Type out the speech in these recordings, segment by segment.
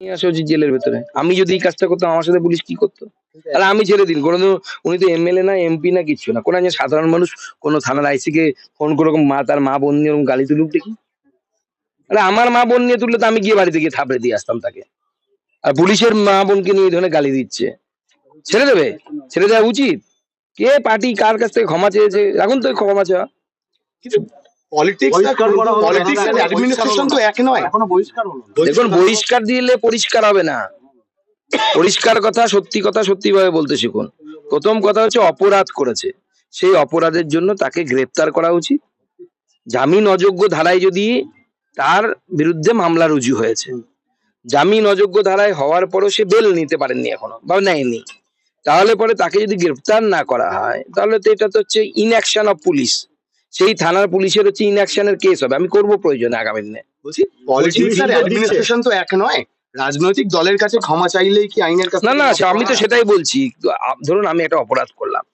নিয়ে আসা উচিত জেলের ভেতরে। আমি যদি এই কাজটা করতাম আমার সাথে পুলিশ কি করতো? তাহলে আমি ছেড়ে দিন কোনো উনি তো এমএলএ না এমপি না কিছু না। কোন একজন সাধারণ মানুষ কোন থানার আইসি কে ফোন করে ওরকম মা তার মা বোন নিয়ে ওরকম গালি তুলুক দেখি। আরে আমার মা বোন নিয়ে তুললে তো আমি গিয়ে বাড়িতে গিয়ে থাপড়ে দিয়ে আসতাম তাকে। আর পুলিশের মা বোনকে নিয়ে এই ধরনের গালি দিচ্ছে। ছেড়ে দেবে? ছেড়ে দেওয়া উচিত? কে পার্টি কার কাছ থেকে ক্ষমা চেয়েছে? রাখুন তো ক্ষমা চাওয়া। পলিটিক্স বহিষ্কার করা হবে না। পলিটিক্স আর অ্যাডমিনিস্ট্রেশন তো এক নয়। এখনও বহিষ্কার হলো দেখুন বহিষ্কার দিলে পরিষ্কার হবে না। পরিষ্কার কথা সত্যি কথা সত্যি ভাবে বলতে শিখুন। প্রথম কথা হচ্ছে অপরাধ করেছে। সেই অপরাধের জন্য তাকে গ্রেপ্তার করা উচিত। জামিন অযোগ্য ধারায় যদি তার বিরুদ্ধে মামলা রুজু হয়েছে। জামিন অযোগ্য ধারায় হওয়ার পরও সে বেল নিতে পারেননি এখনও বা নেয়নি। তাহলে পরে তাকে যদি গ্রেপ্তার না করা হয় তাহলে তো এটা তো হচ্ছে ইনঅ্যাকশন অফ পুলিশ সেই থানার পুলিশের হচ্ছে ইনঅ্যাকশনের কেস হবে। আমি করব প্রয়োজনে আগামী দিনে। বলছি পলিটিক্স আর অ্যাডমিনিস্ট্রেশন তো এক নয়। রাজনৈতিক দলের কাছে ক্ষমা চাইলেই কি আইনের কাছে না না আমি তো সেটাই বলছি। ধরুন আমি একটা অপরাধ করলাম।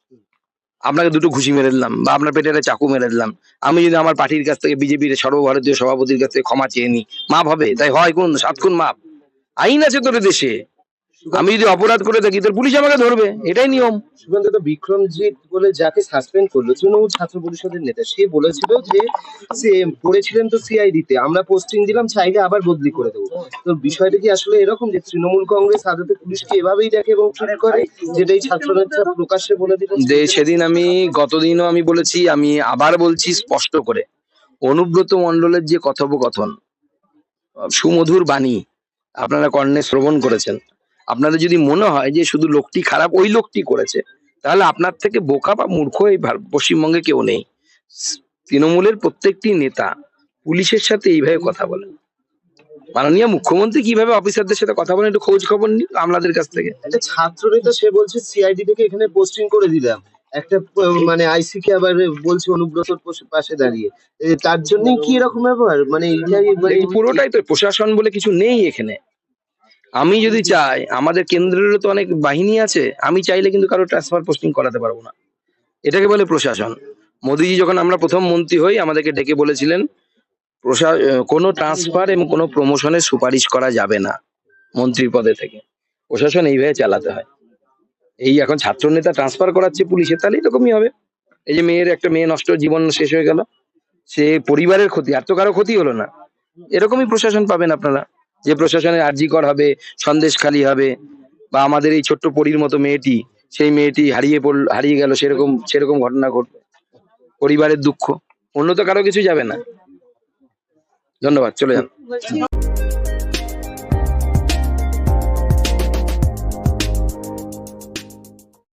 আপনাকে দুটো ঘুষি মেরে দিলাম বা আপনার পেটে একটা চাকু মেরে দিলাম। আমি যদি আমার পার্টির কাছ থেকে বিজেপির সর্বভারতীয় সভাপতির কাছ থেকে ক্ষমা চেয়ে নিই মাপ হবে। তাই হয় কোন সাত খুন মাপ। আইন আছে তোর দেশে। আমি যদি অপরাধ করে থাকি তোর পুলিশ আমাকে ধরবে। এটাই নিয়ম। সুকান্ত বিক্রমজিৎ বলে যাকে সাসপেন্ড করল তৃণমূল ছাত্র পরিষদের নেতা সে বলেছিল যে সে পড়েছিলেন তো সিআইডি তে আমরা পোস্টিং দিলাম চাইলে আবার বদলি করে দেবো। তো বিষয়টা কি আসলে এরকম যে তৃণমূল কংগ্রেস আদতে পুলিশকে এভাবেই দেখে এবং ট্রিট করে যেটাই ছাত্র নেতা প্রকাশ্যে বলে দিলেন? যে সেদিন আমি গতদিনও আমি বলেছি আমি আবার বলছি স্পষ্ট করে অনুব্রত মণ্ডলের যে কথোপকথন সুমধুর বাণী আপনারা কর্ণে শ্রবণ করেছেন আপনাদের যদি মনে হয় যে শুধু লোকটি খারাপ ওই লোকটি করেছে তাহলে আপনার থেকে বোকা বা মূর্খ এই পশ্চিমবঙ্গে কেউ নেই। তৃণমূলের প্রত্যেকটি নেতা পুলিশের সাথে এইভাবে কথা বলেন। মাননীয় মুখ্যমন্ত্রী কীভাবে অফিসারদের সাথে কথা বলেন একটু খোঁজ খবর নিন আমলাদের কাছ থেকে। একটা ছাত্র নেতা সে বলছে সিআইডি থেকে এখানে পোস্টিং করে দিলাম। একটা মানে আইসি কে আবার বলছে অনুব্রতর পাশে- দাঁড়িয়ে। তার জন্য কি এরকম ব্যাপার মানে এইটাই মানে পুরোটাই তো প্রশাসন বলে কিছু নেই এখানে। আমি যদি চাই আমাদের কেন্দ্রেরও তো অনেক বাহিনী আছে আমি চাইলে কিন্তু কারও ট্রান্সফার পোস্টিং করাতে পারব না। এটাকে বলে প্রশাসন। মোদিজি যখন আমরা প্রথম মন্ত্রী হই আমাদেরকে ডেকে বলেছিলেন প্রশা কোনো ট্রান্সফার এবং কোনো প্রমোশনের সুপারিশ করা যাবে না মন্ত্রী পদে থেকে। প্রশাসন এইভাবে চালাতে হয়। এই এখন ছাত্র নেতা ট্রান্সফার করাচ্ছে পুলিশের তাহলে এরকমই হবে। এই যে মেয়ের একটা মেয়ে নষ্ট জীবন শেষ হয়ে গেল সে পরিবারের ক্ষতি আর তো কারও ক্ষতি হলো না। এরকমই প্রশাসন পাবেন আপনারা। যে প্রশাসনের আর্জিকর হবে, সন্দেশ খালি হবে, বা আমাদের এই ছোট্ট পরীর মতো মেয়েটি, সেই মেয়েটি হারিয়ে পড়ল, হারিয়ে গেল, সেরকম সেরকম ঘটনা ঘটবে পরিবারের দুঃখ, অন্য তো কারও কিছু যাবে না। ধন্যবাদ, চলে যান।